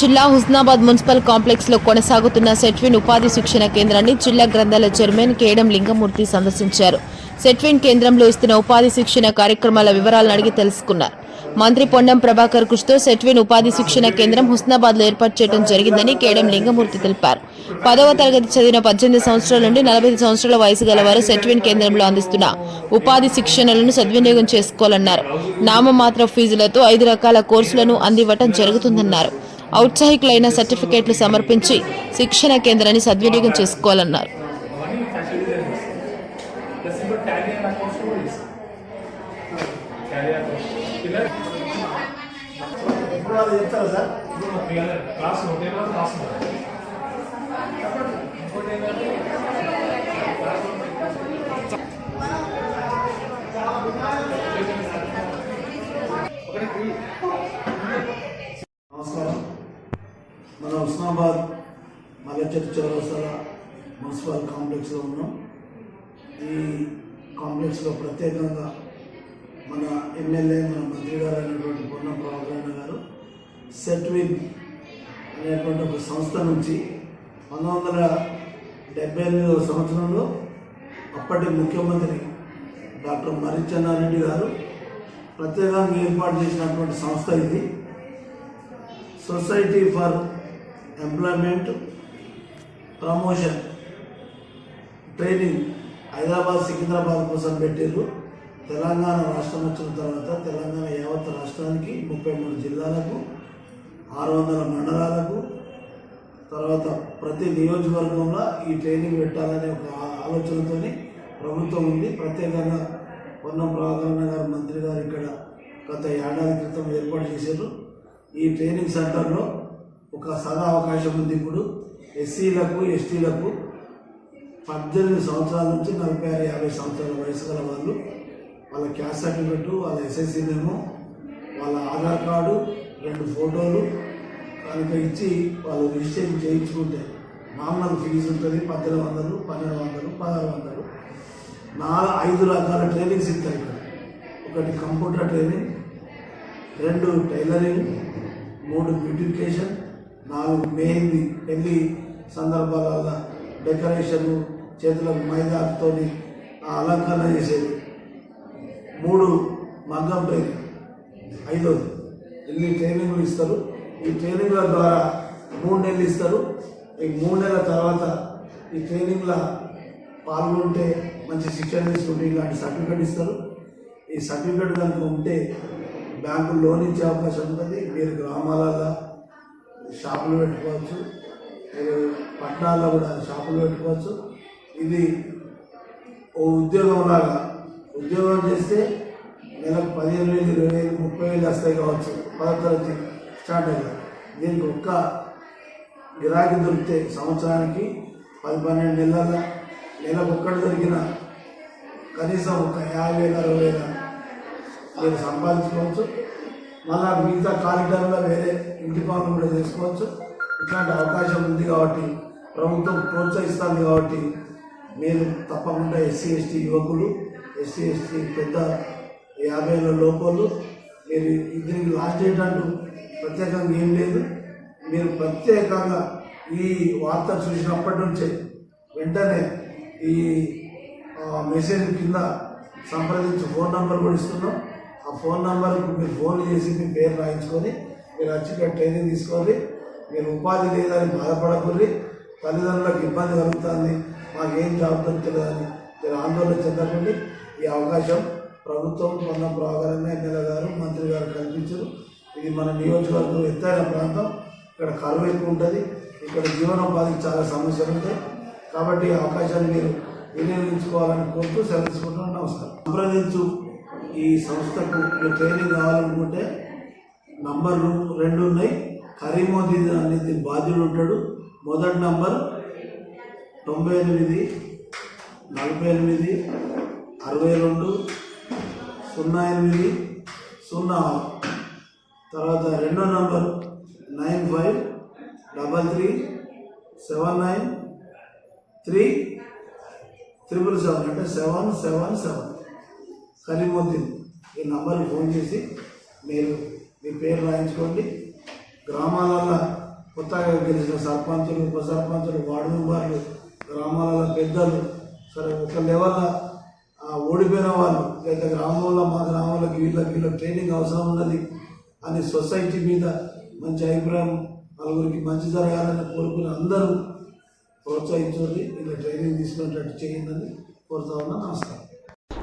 జిల్లా హుస్నాబాద్ మున్సిపల్ కాంప్లెక్స్లో కొనసాగుతున్న సెట్విన్ ఉపాధి శిక్షణ కేంద్రాన్ని జిల్లా గ్రంథాల చైర్మన్ కేడం లింగమూర్తి సందర్శించారు. సెట్విన్ కేంద్రంలో ఇస్తున్న ఉపాధి శిక్షణ కార్యక్రమాల వివరాలను అడిగి తెలుసుకున్నారు. మంత్రి పొన్నం ప్రభాకర్ కృషితో సెట్విన్ ఉపాధి శిక్షణ కేంద్రం హుస్నాబాద్లో ఏర్పాటు చేయడం జరిగిందని కేడం లింగమూర్తి తెలిపారు. పదవ తరగతి చదివిన పద్దెనిమిది సంవత్సరాల నుండి నలభై సంవత్సరాల వయసు గల వారు సెట్విన్ కేంద్రంలో అందిస్తున్న ఉపాధి శిక్షణలను సద్వినియోగం చేసుకోవాలన్నారు. నామమాత్ర ఫీజులతో ఐదు రకాల కోర్సులను అందివ్వటం జరుగుతుందన్నారు. ఔత్సాహికులైన సర్టిఫికేట్లు సమర్పించి శిక్షణ కేంద్రాన్ని సద్వినియోగం చేసుకోవాలన్నారు. అవన్నీ ఫెసిలిటీస్ ప్లస్ ఇప్పుడు ట్యాలీ అన్న కోర్స్ కూడా ఇస్తాం ట్యాలీ అన్న కోర్స్ ఇలా ఇప్పుడు వాళ్ళు చెప్తారా సార్ ఇప్పుడు మా పిల్లల క్లాస్ ఒకటే రోజు క్లాస్ ఉన్నారు ఇంకోటి ఏంటంటే నమస్కారం మన ఉస్మాబాద్ మల్లచెట్టు చౌరసాల మున్సిపల్ కాంప్లెక్స్లో ఉన్నాం. ఈ కాంప్లెక్స్లో ప్రత్యేకంగా మన ఎమ్మెల్యే మన మంత్రి గారు అయినటువంటి పొన్న ప్రభాకరణ గారు సెట్విన్ అనేటువంటి ఒక సంస్థ నుంచి పంతొమ్మిది వందల డెబ్బై ఎనిమిదవ సంవత్సరంలో అప్పటి ముఖ్యమంత్రి డాక్టర్ మరిచన్నారెడ్డి గారు ప్రత్యేకంగా ఏర్పాటు చేసినటువంటి సంస్థ ఇది. Society for employment promotion training Hyderabad Secunderabad కోసం పెట్టారు తెలంగాణ రాష్ట్రం వచ్చిన తర్వాత తెలంగాణ యావత్ రాష్ట్రానికి ముప్పై మూడు జిల్లాలకు ఆరు వందల మండలాలకు తర్వాత ప్రతి నియోజకవర్గంలో ఈ ట్రైనింగ్ పెట్టాలనే ఒక ఆలోచనతోని ప్రభుత్వం ఉంది. ప్రత్యేకంగా పొన్నం ప్రభాకరణ గారు మంత్రి గారు ఇక్కడ గత ఏడాది క్రితం ఏర్పాటు చేశారు. ఈ ట్రైనింగ్ సెంటర్లో ఒక సదా అవకాశం ఉంది ఇప్పుడు. ఎస్సీలకు ఎస్టీలకు పద్దెనిమిది సంవత్సరాల నుంచి నలభై ఆరు యాభై సంవత్సరాల వయసు గల వాళ్ళు వాళ్ళ క్యాస్ట్ సర్టిఫికెట్ వాళ్ళ ఎస్ఎస్సీ నేమో వాళ్ళ ఆధార్ కార్డు రెండు ఫోటోలు కనుక ఇచ్చి వాళ్ళు రిజిస్ట్రేషన్ చేయించుకుంటే మామూలు ఫీజు ఉంటుంది పద్దెనిమిది వందలు పన్నెండు వందలు పదహారు వందలు. నాలుగు ఐదు రకాల ట్రైనింగ్స్ ఇస్తారు ఇక్కడ. ఒకటి కంప్యూటర్ ట్రైనింగ్ రెండు టైలరింగ్ మూడు బ్యూటిఫికేషన్ నాలుగు మెహందీ పెళ్ళి సందర్భాల డెకరేషన్ చేతులకు మైదాతో అలంకరణ చేసేది. మూడు మగ్గం ట్రైనింగ్ ఐదోది ఇన్ని ట్రైనింగ్లు ఇస్తారు? ఈ ట్రైనింగ్ల ద్వారా మూడు నెలలు ఇస్తారు. ఈ మూడు నెలల తర్వాత ఈ ట్రైనింగ్ల పాల్గొంటే మంచి శిక్షణ తీసుకుంటే ఇలాంటి సర్టిఫికేట్ ఇస్తారు. ఈ సర్టిఫికేట్ కనుక ఉంటే బ్యాంకు లోన్ ఇచ్చే అవకాశం ఉంటుంది. మీరు గ్రామాలలో షాపులు పెట్టుకోవచ్చు. మీరు పట్టణాల్లో కూడా షాపులు పెట్టుకోవచ్చు. ఇది ఓ ఉద్యోగం లాగా. ఉద్యోగం చేస్తే నెలకు పదిహేను వేలు ఇరవై వేలు ముప్పై వేలు వస్తాయి కావచ్చు. పదవ తరగతి స్టార్ట్ అయ్యారు దీనికి ఒక్క గిరాకీ దొరికితే సంవత్సరానికి పది పన్నెండు నెలల నెలకు ఒక్కటి దొరికిన కనీసం ఒక యాభై వేల అరవై వేల మీరు సంపాదించుకోవచ్చు. మళ్ళా మిగతా ఖాళీ టైంలో వేరే ఇంటి పనులు కూడా చేసుకోవచ్చు. ఇట్లాంటి అవకాశం ఉంది కాబట్టి ప్రభుత్వం ప్రోత్సహిస్తుంది కాబట్టి మీరు తప్పకుండా ఎస్సీ ఎస్టీ యువకులు ఎస్సీ ఎస్టీ పెద్ద యాభైల లోపలు మీరు దీనికి లాస్ట్ డేట్ అంటూ ప్రత్యేకంగా ఏం లేదు. మీరు ప్రత్యేకంగా ఈ వార్త చూసినప్పటి నుంచే వెంటనే ఈ మెసేజ్ కింద సంప్రదించి ఫోన్ నంబర్ కూడా ఇస్తున్నాం. ఆ ఫోన్ నెంబర్కి మీరు ఫోన్ చేసి మీ పేరు రాయించుకొని మీరు వచ్చి ఇక్కడ ట్రైనింగ్ తీసుకోండి. మీరు ఉపాధి లేదని బాధపడకూడదు తల్లిదండ్రులకు ఇబ్బంది కలుగుతుంది. మాకేం జాబ్ దొరుకుతుందని మీరు ఆందోళన చెందకండి. ఈ అవకాశం ప్రభుత్వం కొన్న ప్రాగారంగా ఎమ్మెల్యే గారు మంత్రి గారు కల్పించారు. ఇది మన నియోజకవర్గం ఎత్తైన ప్రాంతం. ఇక్కడ కరువు ఎక్కువ ఉంటుంది. ఇక్కడ జీవనోపాధికి చాలా సమస్యలు ఉంటాయి. కాబట్టి ఈ అవకాశాన్ని మీరు వినియోగించుకోవాలని కోరుతూ సెలవుకుంటున్నాను నమస్కారం. సంప్రదించు ఈ సంస్థకు ట్రైనింగ్ కావాలనుకుంటే నంబర్లు రెండు ఉన్నాయి. కరీమోదీన్ అనేది బాధ్యుడు ఉంటాడు. మొదటి నంబర్ తొంభై ఎనిమిది నలభై ఎనిమిది అరవై రెండు సున్నా ఎనిమిది సున్నా ఆరు. తర్వాత రెండో number nine five double three seven nine three triple seven అంటే సెవెన్ సెవెన్ సెవెన్. కరీముద్దీన్ ఈ నంబర్కి ఫోన్ చేసి మీరు మీ పేరు రాయించుకోండి. గ్రామాలలో కొత్తగా గెలిచిన సర్పంచులు ఉప సర్పంచులు వార్డు మెంబర్లు గ్రామాలలో పెద్దలు సరే ఒక లెవెల్ ఓడిపోయిన వాళ్ళు లేదా గ్రామంలో మా గ్రామంలోకి వీళ్ళకి వీళ్ళకి ట్రైనింగ్ అవసరం ఉన్నది అని సొసైటీ మీద మంచి అభిప్రాయం నలుగురికి మంచి జరగాలని కోరుకుని అందరూ ప్రోత్సహించండి. ఇలా ట్రైనింగ్ తీసుకునేటట్టు చేయండి కోరుతా ఉన్నా. నమస్కారం.